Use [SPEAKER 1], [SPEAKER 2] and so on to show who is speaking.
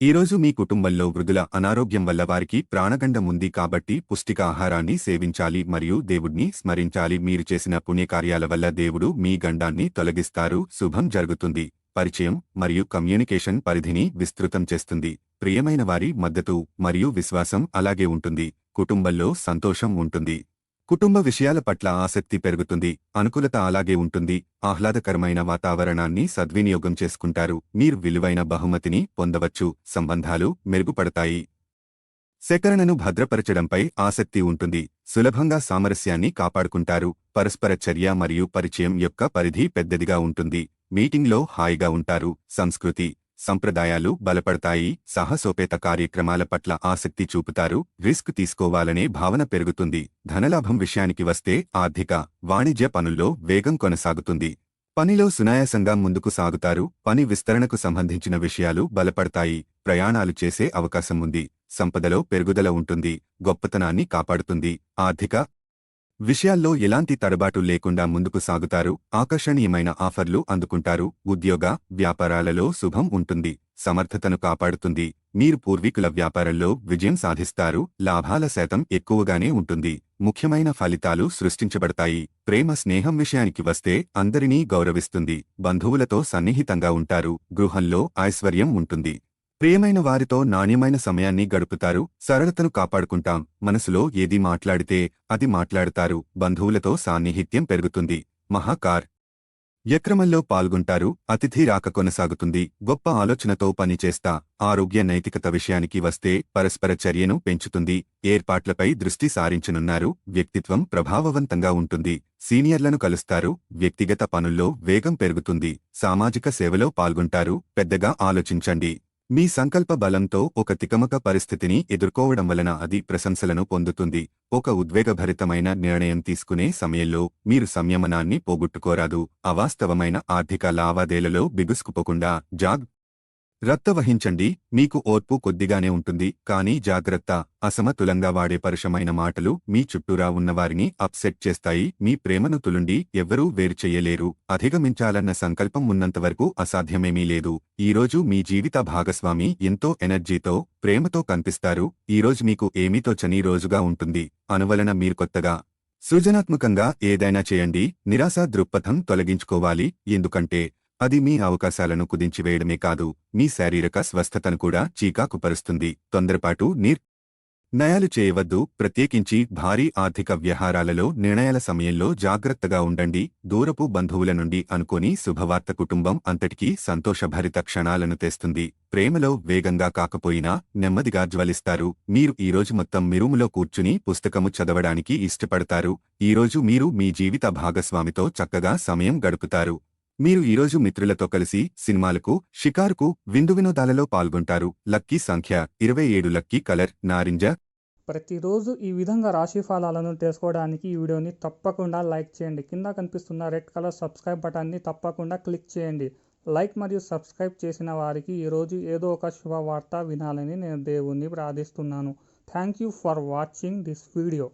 [SPEAKER 1] ఈరోజు మీ కుటుంబంలో వృద్ధుల అనారోగ్యం వల్ల వారికి ప్రాణగండం ఉంది కాబట్టి పుష్టిక ఆహారాన్ని సేవించాలి మరియు దేవుడిని స్మరించాలి. మీరు చేసిన పుణ్యకార్యాల వల్ల దేవుడు మీ గండాన్ని తొలగిస్తారు. శుభం జరుగుతుంది. పరిచయం మరియు కమ్యూనికేషన్ పరిధిని విస్తృతం చేస్తుంది. ప్రియమైన వారి మద్దతు మరియు విశ్వాసం అలాగే ఉంటుంది. కుటుంబంలో సంతోషం ఉంటుంది. కుటుంబ విషయాల పట్ల ఆసక్తి పెరుగుతుంది అనుకూలత అలాగే ఉంటుంది ఆహ్లాదకరమైన వాతావరణాన్ని సద్వినియోగం చేసుకుంటారు మీరు విలువైన బహుమతిని పొందవచ్చు సంబంధాలు మెరుగుపడతాయి. సేకరణను భద్రపరచడంపై ఆసక్తి ఉంటుంది సులభంగా సామరస్యాన్ని కాపాడుకుంటారు పరస్పర చర్య మరియు పరిచయం యొక్క పరిధి పెద్దదిగా ఉంటుంది మీటింగ్లో హాయిగా ఉంటారు సంస్కృతి సంప్రదాయాలు బలపడతాయి సాహసోపేత కార్యక్రమాల పట్ల ఆసక్తి చూపుతారు రిస్క్ తీసుకోవాలనే భావన పెరుగుతుంది. ధనలాభం విషయానికి వస్తే ఆర్థిక వాణిజ్య పనుల్లో వేగం కొనసాగుతుంది. పనిలో సునాయాసంగా ముందుకు సాగుతారు పని విస్తరణకు సంబంధించిన విషయాలు బలపడతాయి ప్రయాణాలు చేసే అవకాశం ఉంది సంపదలో పెరుగుదల ఉంటుంది గొప్పతనాన్ని కాపాడుతుంది ఆర్థిక విషయాల్లో ఎలాంటి తడబాటు లేకుండా ముందుకు సాగుతారు ఆకర్షణీయమైన ఆఫర్లు అందుకుంటారు ఉద్యోగ వ్యాపారాలలో శుభం ఉంటుంది సమర్థతను కాపాడుతుంది మీరు పూర్వీకుల వ్యాపారంలో విజయం సాధిస్తారు లాభాల శాతం ఎక్కువగానే ఉంటుంది ముఖ్యమైన ఫలితాలు సృష్టించబడతాయి ప్రేమ స్నేహం విషయానికి వస్తే అందరినీ గౌరవిస్తుంది బంధువులతో సన్నిహితంగా ఉంటారు గృహంలో ఐశ్వర్యం ఉంటుంది. ప్రియమైన వారితో నాణ్యమైన సమయాన్ని గడుపుతారు సరళతను కాపాడుకుంటాం. మనసులో ఏది మాట్లాడితే అది మాట్లాడతారు. బంధువులతో సాన్నిహిత్యం పెరుగుతుంది. మహాకార్ యక్రమంలో పాల్గొంటారు. అతిథి రాక కొనసాగుతుంది. గొప్ప ఆలోచనతో పనిచేస్తా ఆరోగ్య నైతికత విషయానికి వస్తే పరస్పర చర్యను పెంచుతుంది. ఏర్పాట్లపై దృష్టి సారించనున్నారు. వ్యక్తిత్వం ప్రభావవంతంగా ఉంటుంది. సీనియర్లను కలుస్తారు. వ్యక్తిగత పనుల్లో వేగం పెరుగుతుంది. సామాజిక సేవలో పాల్గొంటారు. పెద్దగా ఆలోచించండి. మీ సంకల్ప బలంతో ఒక తికమక పరిస్థితిని ఎదుర్కోవడం వలన అది ప్రశంసలను పొందుతుంది. ఒక ఉద్వేగభరితమైన నిర్ణయం తీసుకునే సమయంలో మీరు సంయమనాన్ని పోగొట్టుకోరాదు. అవాస్తవమైన ఆర్థిక లావాదేలలో బిగుసుకుపోకుండా జాగ్ రక్త వహించండి మీకు ఓర్పు కొద్దిగానే ఉంటుంది కానీ జాగ్రత్త అసమతులంగా వాడే పరుషమైన మాటలు మీ చుట్టూరా ఉన్నవారిని అప్సెట్ చేస్తాయి మీ ప్రేమను తులుండి ఎవ్వరూ వేరు అధిగమించాలన్న సంకల్పం ఉన్నంతవరకు అసాధ్యమేమీ లేదు. ఈరోజు మీ జీవిత భాగస్వామి ఎంతో ఎనర్జీతో ప్రేమతో కనిపిస్తారు ఈరోజు మీకు ఏమీ తోచని రోజుగా ఉంటుంది అనువలన మీరు కొత్తగా సృజనాత్మకంగా ఏదైనా చేయండి నిరాశ దృక్పథం తొలగించుకోవాలి ఎందుకంటే అది మీ అవకాశాలను కుదించివేయడమే కాదు మీ శారీరక స్వస్థతను కూడా చీకాకుపరుస్తుంది. తొందరపాటు నీర్ నయాలు చేయవద్దు ప్రత్యేకించి భారీ ఆర్థిక వ్యవహారాలలో నిర్ణయాల సమయంలో జాగ్రత్తగా ఉండండి. దూరపు బంధువుల నుండి అనుకోని శుభవార్త కుటుంబం అంతటికీ సంతోషభరిత క్షణాలను తెస్తుంది. ప్రేమలో వేగంగా కాకపోయినా నెమ్మదిగా జ్వలిస్తారు. మీరు ఈరోజు మొత్తం మిరుములో కూర్చుని పుస్తకము చదవడానికి ఇష్టపడతారు. ఈరోజు మీరు మీ జీవిత భాగస్వామితో చక్కగా సమయం గడుపుతారు. మీరు ఈరోజు మిత్రులతో కలిసి సినిమాలకు షికారుకు విందు వినోదాలలో పాల్గొంటారు. లక్కీ సంఖ్య ఇరవై ఏడు. లక్కీ కలర్ నారింజ.
[SPEAKER 2] ప్రతిరోజు ఈ విధంగా రాశి ఫలాలను తెలుసుకోవడానికి ఈ వీడియోని తప్పకుండా లైక్ చేయండి. కింద కనిపిస్తున్న రెడ్ కలర్ సబ్స్క్రైబ్ బటన్ని తప్పకుండా క్లిక్ చేయండి. లైక్ మరియు సబ్స్క్రైబ్ చేసిన వారికి ఈరోజు ఏదో ఒక శుభవార్త వినాలని నేను దేవుణ్ణి ప్రార్థిస్తున్నాను. Thank you for watching this video.